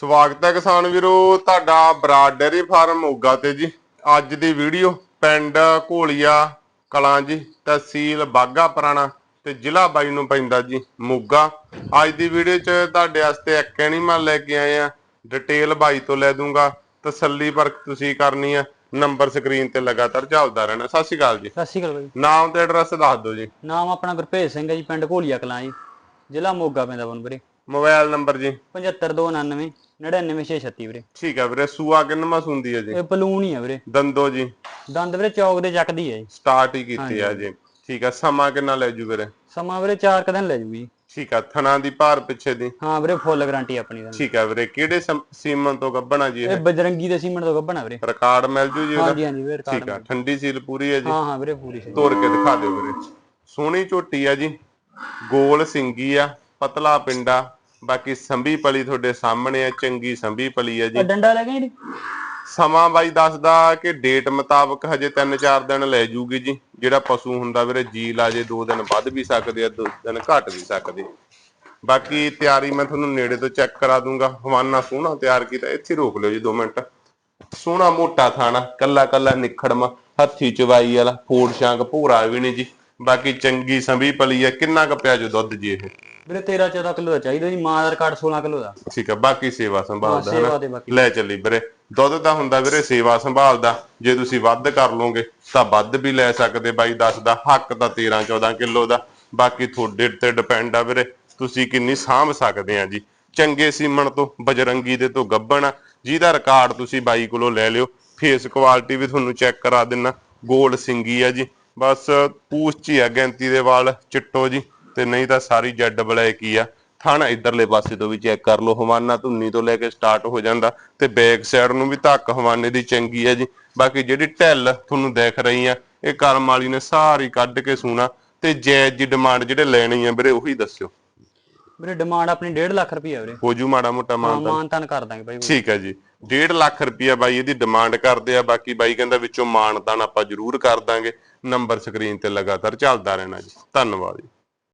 ਸਵਾਗਤ ਹੈ ਕਿਸਾਨ ਵੀਰੋ ਤੁਹਾਡਾ ਬਰਾਡ ਡੇਅਰੀ ਫਾਰਮ ਮੋਗਾ ਤੇ ਜੀ। ਅੱਜ ਦੀ ਵੀਡੀਓ ਪਿੰਡ ਘੋਲੀਆ ਕਲਾਂ ਜੀ ਤਹਿਸੀਲ ਬਾਗਾ ਪੁਰਾਣਾ ਤੇ ਜ਼ਿਲ੍ਹਾ ਬਾਈ ਨੂੰ ਪੈਂਦਾ ਜੀ ਮੋਗਾ। ਅੱਜ ਦੀ ਵੀਡੀਓ 'ਚ ਤੁਹਾਡੇ ਵਾਸਤੇ ਇੱਕ ਐਨੀਮਲ ਲੈ ਕੇ ਆਏ ਆ ਡਿਟੇਲ ਬਾਈ ਤੋਂ ਲੈ ਦੂੰਗਾ। ਤਸੱਲੀ ਪਰਖ ਤੁਸੀਂ ਕਰਨੀ ਆ ਨੰਬਰ ਸਕਰੀਨ ਤੇ ਲਗਾਤਾਰ ਚੱਲਦਾ ਰਹਿਣਾ। ਸਤਿ ਸ਼੍ਰੀ ਅਕਾਲ ਜੀ। ਸਤਿ ਸ਼੍ਰੀ ਅਕਾਲ ਬਾਈ ਨਾਮ ਤੇ ਐਡਰੈਸ ਦੱਸ ਦਿਓ ਜੀ। ਨਾਮ ਆਪਣਾ ਗੁਰਭੇਜ ਸਿੰਘ ਹੈ ਜੀ ਪਿੰਡ ਘੋਲੀਆ ਕਲਾਂ ਜੀ। ਜ਼ਿਲ੍ਹਾ ਮੋਗਾ ਪੈਂਦਾ ਬਨ ਵੀਰੇ। ਮੋਬਾਈਲ ਨੰਬਰ ਜੀ। 75299 99636 ਵੀਰੇ। ਠੀਕ ਹੈ ਵੀਰੇ ਸੂਆ ਕਿੰਨਵਾਂ ਸੁੰਦੀ ਹੈ ਜੀ? ਇਹ ਪਲੂਨ ਹੀ ਆ ਵੀਰੇ। ਦੰਦੋ ਜੀ। ਦੰਦ ਵੀਰੇ ਚੌਕ ਦੇ ਚੱਕਦੀ ਹੈ ਜੀ। ਸਟਾਰਟ ਹੀ ਕੀਤੀ ਆ ਜੀ। ਠੀਕ ਆ ਸਮਾਂ ਕਿੰਨਾ ਲੈ ਜੂ ਵੀਰੇ? ਸਮਾਂ ਵੀਰੇ 4 ਕ ਦਿਨ ਲੈ ਜੂਗੀ। ਜੀ ਠੀਕ ਆ ਥਣਾ ਦੀ ਭਾਰ ਪਿੱਛੇ ਦੀ। ਹਾਂ ਵੀਰੇ ਫੁੱਲ ਗਾਰੰਟੀ ਆਪਣੀ ਦਾ ਠੀਕ ਆ ਵੀਰੇ ਕਿਹੜੇ ਸਮ- ਸੀਮਨ ਤੋਂ ਗੱਬਣਾ ਜੀ ਇਹ? ਬਜਰੰਗੀ ਦੇ ਸੀਮੈਂਟ ਤੋਂ ਗੱਭਣਾ ਵੀਰੇ। ਰਿਕਾਰਡ ਮਿਲ ਜੂ ਜੀ ਹਾਂਜੀ ਹਾਂਜੀ ਵੀਰੇ ਠੀਕ ਆ ਠੰਡੀ ਸੀਲ ਪੂਰੀ ਹੈ ਜੀ। ਹਾਂ ਹਾਂ ਵੀਰੇ ਪੂਰੀ ਸੀ ਤੋੜ ਕੇ ਦਿਖਾ ਦਿਓ ਵੀਰੇ। ਸੋਹਣੀ ਝੋਟੀ ਆ ਜੀ। ਗੋਲ ਸਿੰਗੀ ਆ ਪਤਲਾ ਪਿੰਡਾ ਬਾਕੀ ਸੰਭੀ ਪਲੀ ਤੁਹਾਡੇ ਸਾਹਮਣੇ ਆ ਚੰਗੀ ਸੰਭੀ ਪਲੀ ਆ ਜੀ। ਡੰਡਾ ਲੈ ਗਏ ਜੀ ਸਮਾਂ ਬਾਈ ਦੱਸਦਾ ਕਿ ਡੇਟ ਮੁਤਾਬਕ ਹਜੇ 3-4 ਦਿਨ ਲੈ ਜੂਗੀ ਜੀ। ਜਿਹੜਾ ਪਸ਼ੂ ਹੁੰਦਾ ਵੀਰੇ ਜੀ ਲਾ ਜੇ 2 ਦਿਨ ਵੱਧ ਵੀ ਸਕਦੇ ਆ 2 ਦਿਨ ਘਟ ਵੀ ਸਕਦੇ। ਬਾਕੀ ਤਿਆਰੀ ਮੈਂ ਤੁਹਾਨੂੰ ਨੇੜੇ ਤੋਂ ਚੈੱਕ ਕਰਾ ਦੂੰਗਾ। ਹਵਾਨਾ ਸੋਹਣਾ ਤਿਆਰ ਕੀਤਾ ਇੱਥੇ ਰੋਕ ਲਿਓ ਜੀ 2 ਮਿੰਟ। ਸੋਹਣਾ ਮੋਟਾ ਥਾਣਾ ਕੱਲਾ ਕੱਲਾ ਨਿਖੜਮਾ ਹੱਥੀ ਚਵਾਈ ਵਾਲਾ ਫੋੜ ਸ਼ਾਂਕ ਭੂਰਾ ਵੀ ਨਹੀਂ ਜੀ। ਬਾਕੀ ਚੰਗੀ ਸੰਭੀ ਪਲੀ ਆ ਕਿੰਨਾ ਕੁ ਪਿਆ ਜੋ ਦੁੱਧ ਜੀ ਇਹ? ਵੀਰੇ 13 14 ਕਿਲੋ ਦਾ ਚਾਹੀਦਾ ਜੀ ਮਾਂ ਦਾ ਰਿਕਾਰਡ 16 ਕਿਲੋ ਦਾ। ਠੀਕ ਆ ਬਾਕੀ ਸੇਵਾ ਸੰਭਾਲਦਾ ਸੇਵਾ ਹਨਾ। ਦੇ ਬਾਕੀ। ਲੈ ਚੱਲੀ ਵੀਰੇ ਦੁੱਧ ਤਾਂ ਹੁੰਦਾ ਵੀਰੇ ਸੇਵਾ ਸੰਭਾਲਦਾ ਜੇ ਤੁਸੀਂ ਵੱਧ ਕਰ ਲੋਗੇ ਤਾਂ ਵੱਧ ਵੀ ਲੈ ਸਕਦੇ ਬਾਈ ਦੱਸਦਾ ਹੱਕ ਤਾਂ 13 14 ਕਿਲੋ ਦਾ। ਬਾਕੀ ਤੁਹਾਡੇ ਤੇ ਡਿਪੈਂਡ ਆ ਵੀਰੇ ਤੁਸੀਂ ਕਿੰਨੀ ਸਾਂਭ ਸਕਦੇ ਆ ਜੀ। ਚੰਗੇ ਸੀਮਣ ਤੋਂ ਬਜਰੰਗੀ ਦੇ ਤੋਂ ਗੱਬਣ ਆ, ਜਿਹਦਾ ਰਿਕਾਰਡ ਤੁਸੀਂ ਬਾਈ ਕੋਲੋਂ ਲੈ ਲਿਓ। ਫੇਸ ਕੁਆਲਿਟੀ ਵੀ ਤੁਹਾਨੂੰ ਚੈੱਕ ਕਰਾ ਦਿੰਨਾ। ਗੋਲ ਸਿੰਗੀ ਆ ਜੀ। ਬਸ ਪੂਛ ਚ ਹੀ ਆ ਗਿਣਤੀ ਦੇ ਵਾਲ ਚਿੱਟੋ ਜੀ। ਤੇ ਨਹੀਂ ਤਾਂ ਸਾਰੀ ਜੈਡ ਬਲੈਕ ਹੀ ਆ? ਥਾਣਾ ਇਧਰਲੇ ਪਾਸੇ ਤੋਂ ਵੀ ਚੈੱਕ ਕਰ ਲਓ ਹਵਾਨਾ ਧੁੰਨੀ ਤੋਂ ਲੈ ਕੇ ਸਟਾਰਟ ਹੋ ਜਾਂਦਾ ਤੇ ਬੈਕ ਸਾਈਡ ਨੂੰ ਵੀ ਧੱਕ ਹਵਾਨੇ ਦੀ ਚੰਗੀ ਹੈ ਜੀ। ਬਾਕੀ ਜਿਹੜੀ ਢਿੱਲ ਤੁਹਾਨੂੰ ਦਿਖ ਰਹੀ ਆ ਇਹ ਕਰਮ ਵਾਲੀ ਨੇ ਸਾਰੀ ਕੱਢ ਕੇ ਸੂਣਾ ਤੇ ਜੈਜ ਦੀ ਡਿਮਾਂਡ ਜਿਹੜੇ ਲੈਣੀ ਆ ਵੀਰੇ ਉਹੀ ਦੱਸਿਓ। ਵੀਰੇ ਡਿਮਾਂਡ ਆਪਣੀ 1.5 ਲੱਖ ਰੁਪਈਆ ਵੀਰੇ। ਹੋ ਜੂ ਮਾੜਾ ਮੋਟਾ ਹਾਂ ਮਾਨ ਮਾਨ ਤਾਨ ਕਰ ਦਾਂਗੇ ਬਾਈ ਠੀਕ ਹੈ ਜੀ। 1.5 ਲੱਖ ਰੁਪਇਆ ਬਾਈ ਇਹਦੀ ਡਿਮਾਂਡ ਕਰਦੇ ਆ ਬਾਕੀ ਬਾਈ ਕਹਿੰਦਾ ਵਿੱਚੋਂ ਮਾਨਦਾਨ ਆਪਾਂ ਜ਼ਰੂਰ ਕਰ ਦਾਂਗੇ। ਨੰਬਰ ਸਕਰੀਨ ਤੇ ਲਗਾਤਾਰ ਚੱਲਦਾ ਰਹਿਣਾ ਜੀ। ਧੰਨਵਾਦ ਜੀ।